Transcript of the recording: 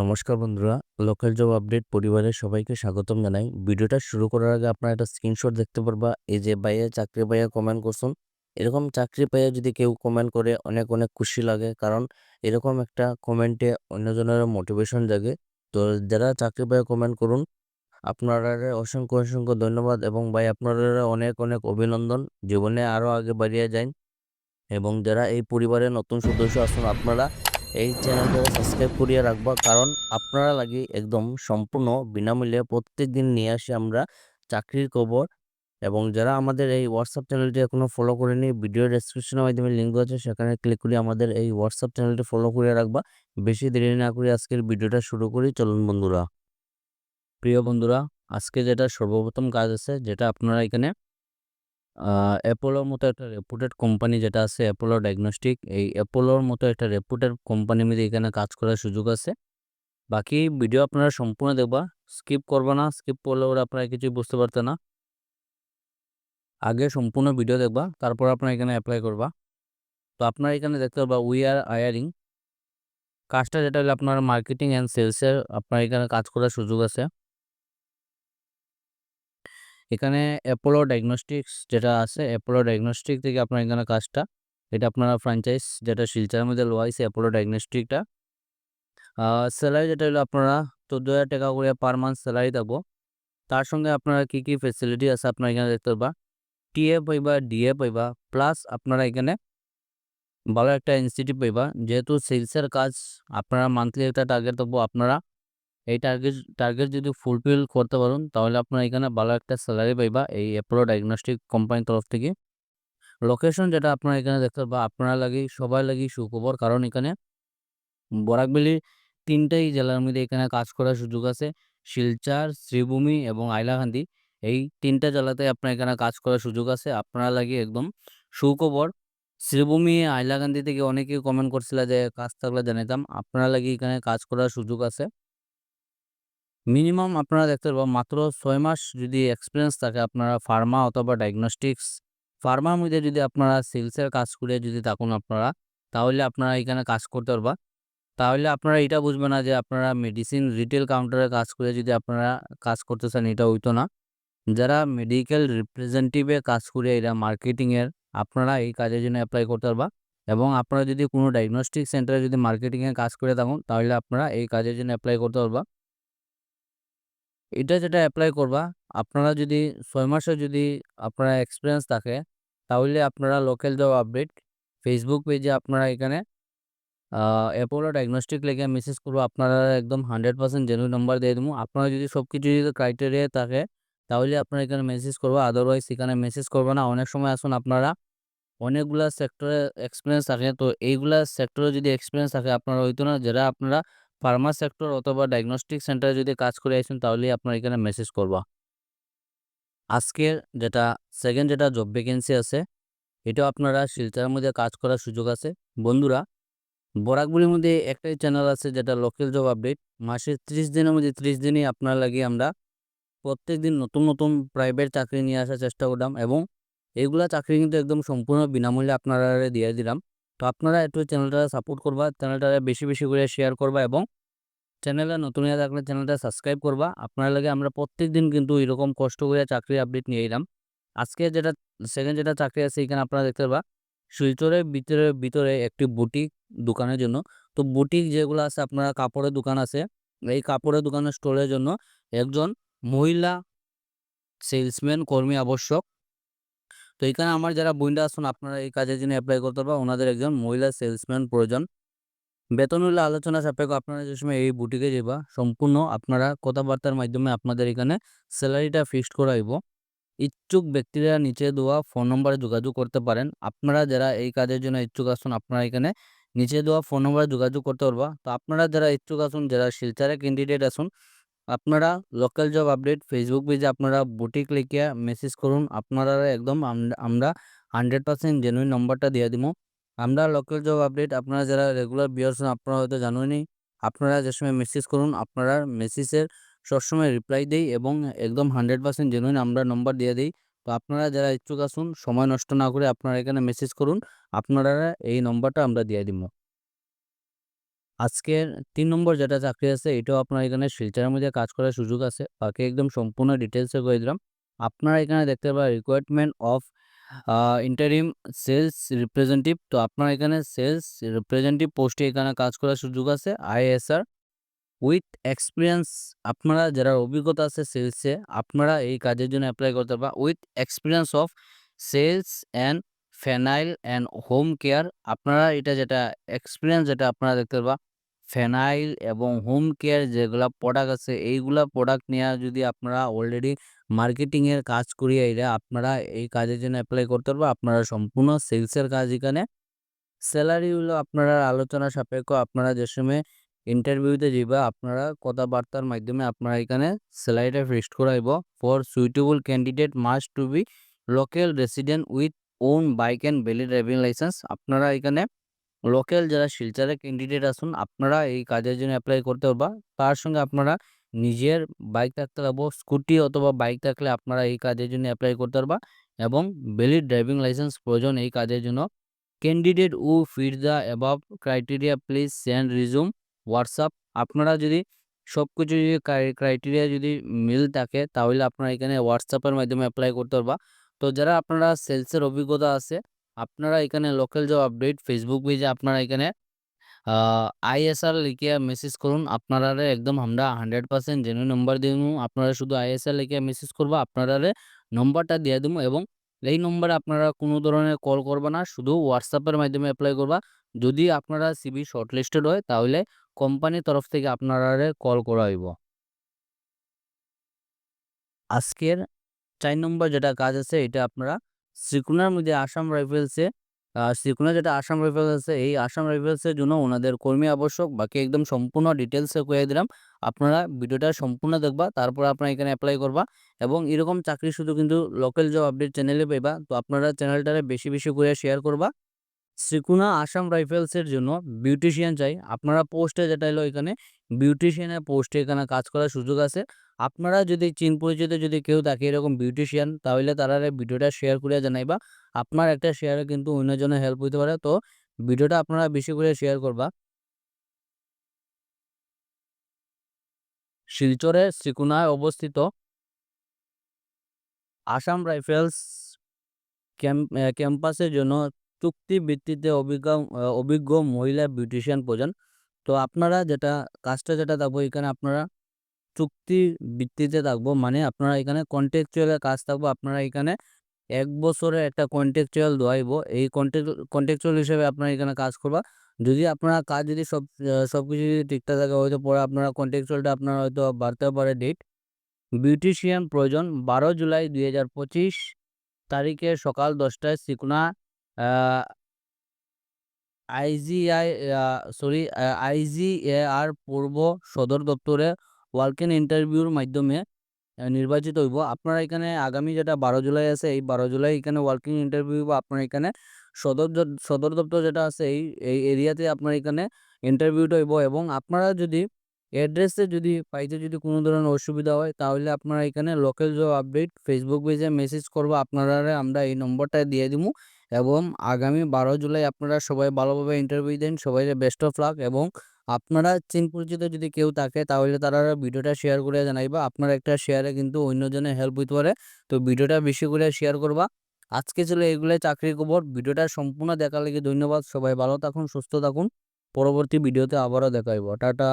নমস্কার বন্ধুরা local job update পরিবারের সবাইকে স্বাগতম জানাই। ভিডিওটা শুরু করার আগে আপনারা একটা স্ক্রিনশট দেখতে পারবা। এই যে বাইরে চাকরি পাইয়া কমেন্ট করছেন, এরকম চাকরি পাইয়া যদি কেউ কমেন্ট করে, অনেক অনেক খুশি লাগে। কারণ এরকম একটা কমেন্টে অন্যজনের মোটিভেশন জাগে। তো যারা চাকরি পাইয়া কমেন্ট করুন, আপনারা অসংখ্য অসংখ্য ধন্যবাদ এবং ভাই আপনারা অনেক অনেক অভিনন্দন। জীবনে আরও আগে বাড়িয়ে যান এবং যারা এই পরিবারের নতুন সদস্য আছেন, আপনারা এই চ্যানেলটা সাবস্ক্রাইব করিয়ে রাখবা। কারণ আপনারা লাগি একদম সম্পূর্ণ বিনামূল্যে প্রত্যেক দিন নিয়ে আসি আমরা চাকরির খবর। এবং যারা আমাদের এই হোয়াটসঅ্যাপ চ্যানেলটি এখনও ফলো করেনি ভিডিও ডেসক্রিপশনের মাধ্যমে লিঙ্ক আছে, সেখানে ক্লিক করে আমাদের এই হোয়াটসঅ্যাপ চ্যানেলটি ফলো করে রাখবা। বেশি দেরি না করে আজকের ভিডিওটা শুরু করি। চলুন বন্ধুরা। প্রিয় বন্ধুরা, আজকে যেটা সর্বপ্রথম কাজ আছে, যেটা আপনারা এখানে অ্যাপোলোর মতো একটা রেপুটেড কোম্পানি যেটা আছে অ্যাপোলো ডায়াগনস্টিক এই অ্যাপোলোর মতো একটা রেপুটেড কোম্পানি মধ্যে এখানে কাজ করার সুযোগ আছে। বাকি ভিডিও আপনারা সম্পূর্ণ দেখবা স্কিপ করবা না স্কিপ করলে ওরা আপনারা কিছুই বুঝতে পারতে না। আগে সম্পূর্ণ ভিডিও দেখবা, তারপর আপনারা এখানে অ্যাপ্লাই করবা। তো আপনারা এখানে দেখতে পারবা উই আর আয়ারিং কাজটা যেটা হলো, আপনার মার্কেটিং অ্যান্ড সেলসের আপনার এখানে কাজ করার সুযোগ আছে। এখানে অ্যাপোলো ডায়াগনস্টিক্স যেটা আছে অ্যাপোলো ডায়াগনস্টিক থেকে আপনার এখানে কাজটা। এটা আপনারা ফ্র্যাঞ্চাইজ যেটা শিলচারের মধ্যে লোয়া হয়েছে অ্যাপোলো ডায়াগনস্টিকটা স্যালারি যেটা হলো আপনারা চোদ্দ হাজার টাকা করে পার মান্থ স্যালারি থাকব তার সঙ্গে আপনারা কী কী ফেসিলিটি আছে আপনারা এখানে দেখতে পারবা? টিএ পাইবা ডিএ পাইবা প্লাস আপনারা এখানে ভালো একটা ইনস্টিটিউট পাইবা। যেহেতু সেলসের কাজ আপনারা মান্থলি একটা টার্গেট থাকব আপনারা এই টার্গেট টার্গেট যদি ফুলফিল করতে পারেন, তাহলে আপনার এখানে ভালো একটা স্যালারি পাইবা এই অ্যাপোলো ডায়াগনস্টিক কোম্পানির তরফ থেকে। লোকেশন যেটা আপনারা এখানে দেখতে পাবা আপনারা লাগে সবাই লাগে সুখবর। কারণ এখানে বরাকবেলি তিনটাই জেলার মধ্যে এখানে কাজ করার সুযোগ আছে। শিলচার, শ্রীভূমি এবং আইলাকান্দি এই তিনটা জেলাতে আপনার এখানে কাজ করার সুযোগ আছে। আপনারা লাগে একদম সুখবর। শ্রীভূমি আইলাকান্দি থেকে অনেকেই কমেন্ট করছিল যে, কাজ থাকলে জানাতাম। আপনারা লাগে এখানে কাজ করার সুযোগ আছে। মিনিমাম আপনারা দেখতে পারবেন মাত্র ছয় মাস যদি এক্সপিরিয়েন্স থাকে আপনারা ফার্মা অথবা ডায়াগনস্টিক্স ফার্মার মধ্যে যদি আপনারা সেলসের কাজ করে যদি থাকুন আপনারা, তাহলে আপনারা এখানে কাজ করতে পারবা। তাহলে আপনারা এটা বুঝবেন না যে আপনারা মেডিসিন রিটেল কাউন্টারে কাজ করে যদি আপনারা কাজ করতে চান, এটা হইতো না। যারা মেডিকেল রিপ্রেজেন্টেটিভে কাজ করে, এরা মার্কেটিংয়ের আপনারা এই কাজের জন্য অ্যাপ্লাই করতে পারবা। এবং আপনারা যদি কোনো ডায়াগনস্টিক সেন্টারে যদি মার্কেটিংয়ে কাজ করে থাকুন, তাহলে আপনারা এই কাজের জন্য অ্যাপ্লাই করতে পারবা। এটা যেটা অ্যাপ্লাই করবা, আপনারা যদি ছয় মাসে যদি আপনারা এক্সপিরিয়েন্স থাকে, তাহলে আপনারা লোকাল জব আপডেট ফেসবুক পেজে আপনারা এখানে অ্যাপোলো ডায়াগনস্টিক লেগে মেসেজ করব, আপনারা একদম হান্ড্রেড পার্সেন্ট জেনুইন নাম্বার দিয়ে দেবো। আপনারা যদি সব কিছু যদি ক্রাইটেরিয়া থাকে, তাহলে আপনারা এখানে মেসেজ করব। আদারওয়াইজ এখানে মেসেজ করব না। অনেক সময় আসুন আপনারা, অনেকগুলা সেক্টরে এক্সপিরিয়েন্স থাকে। তো এইগুলা সেক্টরে যদি এক্সপিরিয়েন্স থাকে, আপনারা হইতো না, যারা আপনারা ফার্মা সেক্টর অথবা ডায়াগনস্টিক সেন্টারে যদি কাজ করে আসেন, তাহলেই আপনার এখানে মেসেজ করবা। আজকের যেটা সেকেন্ড যেটা জব ভ্যাকেন্সি আছে, এটাও আপনারা শিলচারের মধ্যে কাজ করার সুযোগ আছে। বন্ধুরা বরাকগুলির মধ্যে একটাই চ্যানেল আছে, যেটা লোকাল জব আপডেট মাসে ত্রিশ দিনের মধ্যে ত্রিশ দিনই আপনার লাগে আমরা প্রত্যেক দিন নতুন নতুন প্রাইভেট চাকরি নিয়ে আসার চেষ্টা করলাম এবং এইগুলা চাকরি কিন্তু একদম সম্পূর্ণ বিনামূল্যে আপনারা দিয়ে দিলাম। তো আপনারা একটু চ্যানেলটা সাপোর্ট করবা, চ্যানেলটা বেশি বেশি করে শেয়ার করবা এবং চ্যানেলে নতুন হয়ে থাকলে চ্যানেলটা সাবস্ক্রাইব করবা। আপনার লাগে আমরা প্রত্যেক দিন কিন্তু এরকম কষ্ট করে চাকরি আপডেট নিয়ে এলাম। আজকে যেটা সেকেন্ড যেটা চাকরি আছে এখানে আপনারা দেখতে পাবা শিলচরের ভিতরে ভিতরে একটি বুটিক দোকানের জন্য। তো বুটিক যেগুলো আছে আপনারা কাপড়ের দোকান আছে, এই কাপড়ের দোকানের স্টোরের জন্য একজন মহিলা সেলসম্যান কর্মী, আবশ্যক। তো এখানে আমার যারা বইন্ডা আসুন আপনারা এই কাজের জন্য অ্যাপ্লাই করতে পারবেন। ওনাদের একজন মহিলা সেলসম্যান প্রয়োজন। বেতন হলে আলোচনা সাপেক্ষ আপনারা যে সময় এই বুটিকে যাবা সম্পূর্ণ আপনারা কথাবার্তার মাধ্যমে আপনাদের এখানে স্যালারিটা ফিক্সড করাইব। ইচ্ছুক ব্যক্তিরা নিচে দেওয়া ফোন নম্বরে যোগাযোগ করতে পারেন। আপনারা যারা এই কাজের জন্য ইচ্ছুক আসুন আপনারা এখানে নিচে দেওয়া ফোন নম্বরে যোগাযোগ করতে পারবা। তো আপনারা যারা ইচ্ছুক আসুন যারা শিলচারে ক্যান্ডিডেট আসুন আপনারা লোকাল জব আপডেট ফেসবুক পেজে আপনারা বুটিক লিখে মেসেজ করুন। আপনারা একদম আমরা হান্ড্রেড পার্সেন্ট জেনুইন নম্বরটা দিয়ে দিব আমরা লোকাল জব আপডেট আপনারা যারা রেগুলার বিয়ার্স আপনারা হয়তো জানেনই আপনারা যে সময় মেসেজ করুন, আপনারা মেসেজের সবসময় রিপ্লাই দেই এবং একদম হান্ড্রেড পার্সেন্ট জেনুইন আমরা নম্বর দিয়ে দিই। তো আপনারা যারা ইচ্ছুক আসুন সময় নষ্ট না করে আপনারা এখানে মেসেজ করুন। আপনারা এই নম্বরটা আমরা দিয়ে দিব আজকের তিন নম্বর যেটা চাকরি আছে, এটাও আপনার এখানে শিলচরের মধ্যে কাজ করার সুযোগ আছে। বাকি একদম সম্পূর্ণ ডিটেলসে কয়ে দিলাম। আপনারা এখানে দেখতে পারেন recruitment of interim sales representative তো আপনার এখানে সেলস রিপ্রেজেন্টেটিভ পোস্টে এখানে কাজ করার সুযোগ আছে আইএসআর উইথ এক্সপিরিয়েন্স আপনারা যারা অভিজ্ঞতা আছে সেলসে আপনারা এই কাজের জন্য অ্যাপ্লাই করতে পারেন with experience of sales and phenyl and home care. আপনারা এটা যেটা এক্সপিরিয়েন্স যেটা আপনারা দেখতে পারবা, ফেনাইল এবং হোম কেয়ার যেগুলা প্রোডাক্ট আছে, এইগুলা প্রোডাক্ট নিয়ে যদি আপনারা অলরেডি মার্কেটিংয়ের কাজ করিয়ে এলে আপনারা এই কাজের জন্য অ্যাপ্লাই করতে পারবা, আপনারা সম্পূর্ণ সেলসের কাজ এখানে। স্যালারি হলো আপনারা আলোচনা সাপেক্ষ আপনারা যে সময় ইন্টারভিউতে যাইবা, আপনারা কথাবার্তার মাধ্যমে আপনারা এখানে স্যালারিটা fixed করাইব। For suitable candidate must to be local resident with own bike and বেলি ড্রাইভিং লাইসেন্স আপনারা এখানে লোকাল যারা শিলচরের ক্যান্ডিডেট আসুন, আপনারা এই কাজের জন্য অ্যাপ্লাই করতে পারবা। তার সঙ্গে আপনারা নিজের বাইক থাকতে পারব স্কুটি অথবা বাইক থাকলে আপনারা এই কাজের জন্য অ্যাপ্লাই করতে পারবা এবং বেলি ড্রাইভিং লাইসেন্স প্রয়োজন এই কাজের জন্য। Candidate who fit the above criteria please send resume WhatsApp আপনারা যদি সব কিছু যদি ক্রাইটেরিয়া যদি মিল থাকে, তাহলে আপনারা এখানে হোয়াটসঅ্যাপের মাধ্যমে অ্যাপ্লাই করতে পারবা। তো যারা আপনারা সেলসের অভিজ্ঞতা আছে, আপনারা এখানে লোকাল জব আপডেট ফেসবুক পেজে আপনারা এখানে আইএসআর লিখে মেসেজ করুন। আপনারা একদম আমরা হান্ড্রেড পার্সেন্ট জেনুইন নম্বর দিয়ে দেবো আপনারা শুধু আইএসআর লিখে মেসেজ করবা আপনারা নম্বরটা দিয়ে দেবো এবং এই নম্বরে আপনারা কোনো ধরনের কল করবা না, শুধু হোয়াটসঅ্যাপের মাধ্যমে অ্যাপ্লাই করবা। যদি আপনারা সিবি শর্টলিস্টেড হয়, তাহলে কোম্পানির তরফ থেকে আপনারা কল করা হইব আজকের চার নম্বর যেটা কাজ আছে, এটা আপনারা শ্রীকুনার মধ্যে আসাম রাইফেলসে শ্রীকুনা যেটা আসাম রাইফেলস আছে, এই আসাম রাইফেলসের জন্য ওনাদের কর্মী আবশ্যক। বাকি একদম সম্পূর্ণ ডিটেলসে কয়ে দিলাম। আপনারা ভিডিওটা সম্পূর্ণ দেখবা, তারপর আপনারা এখানে অ্যাপ্লাই করবা এবং এরকম চাকরি শুধু কিন্তু লোকাল জব আপডেট চ্যানেলে পাইবা। তো আপনারা চ্যানেলটারে বেশি বেশি করে শেয়ার করবা। শ্রীকুনা আসাম রাইফেলসের জন্য বিউটিশিয়ান চাই। আপনারা পোস্টে যেটা এলো এখানে বিউটিশিয়ানের পোস্টে এখানে কাজ করার সুযোগ আছে। আপনারা যদি চিন পরিচিত যদি কেউ থাকে এরকম বিউটিশিয়ান তাহলে তারা ভিডিওটা শেয়ার করে জানাইবা। আপনার একটা শেয়ারে কিন্তু অন্যজনের হেল্প হইতে পারে, তো ভিডিওটা আপনারা বেশি করে শেয়ার করবা। শিলচরে শ্রীকুনায় অবস্থিত আসাম রাইফেলস ক্যাম্পাসের জন্য চুক্তি ভিত্তিতে অভিজ্ঞ অভিজ্ঞ মহিলা বিউটিশিয়ান প্রয়োজন। তো আপনারা যেটা, কাজটা যেটা থাকব এখানে আপনারা চুক্তি ভিত্তিতে থাকব। মানে আপনারা এখানে কন্ট্রাকচুয়ালের কাজ থাকব। আপনারা এখানে এক বছরে একটা কন্ট্রাকচুয়াল দোয়াইব এই কন্ট্রাকচুয়াল হিসেবে আপনারা এখানে কাজ করবা। যদি আপনারা কাজ যদি সব সব কিছু যদি ঠিকঠাক থাকে, হয়তো পরে আপনারা কন্ট্রাকচুয়ালটা আপনার হয়তো বাড়তেও পারে ডেট বিউটিশিয়ান প্রয়োজন বারো জুলাই দুই হাজার পঁচিশ তারিখে সকাল দশটায় সিকুনা আইজিআই সরি আইজিএআর পূর্ব সদর দপ্তরে ওয়ার্কিং ইন্টারভিউর মাধ্যমে নির্বাচিত হইব। আপনারা এখানে আগামী যেটা বারো জুলাই আছে, এই বারো জুলাই এখানে ওয়ার্কিং ইন্টারভিউ বা আপনার এখানে সদর সদর দপ্তর যেটা আছে, এই এই এরিয়াতে আপনার এখানে ইন্টারভিউটা হইব এবং আপনারা যদি অ্যাড্রেসে যদি পাইতে যদি কোনো ধরনের অসুবিধা হয়, তাহলে আপনারা এখানে লোকাল জব আপডেট ফেসবুক পেজে মেসেজ করব। আপনারা আমরা এই নম্বরটা দিয়ে দিব এবং আগামী বারো জুলাই আপনারা সবাই ভালোভাবে ইন্টারভিউ দেন সবাই বেস্ট অফ লাক এবং আপনারা চিন পরিচিত যদি কেউ থাকে, তাহলে তারা ভিডিওটা শেয়ার করে জানাইবা। আপনার একটা শেয়ারে কিন্তু অন্যজনের হেল্প হইতে পারে। তো ভিডিওটা বেশি করে শেয়ার করবা। আজকে ছিল এগুলোই চাকরির খবর। ভিডিওটা সম্পূর্ণ দেখার লেগে ধন্যবাদ। সবাই ভালো থাকুন, সুস্থ থাকুন। পরবর্তী ভিডিওতে আবারও দেখাইব টাটা।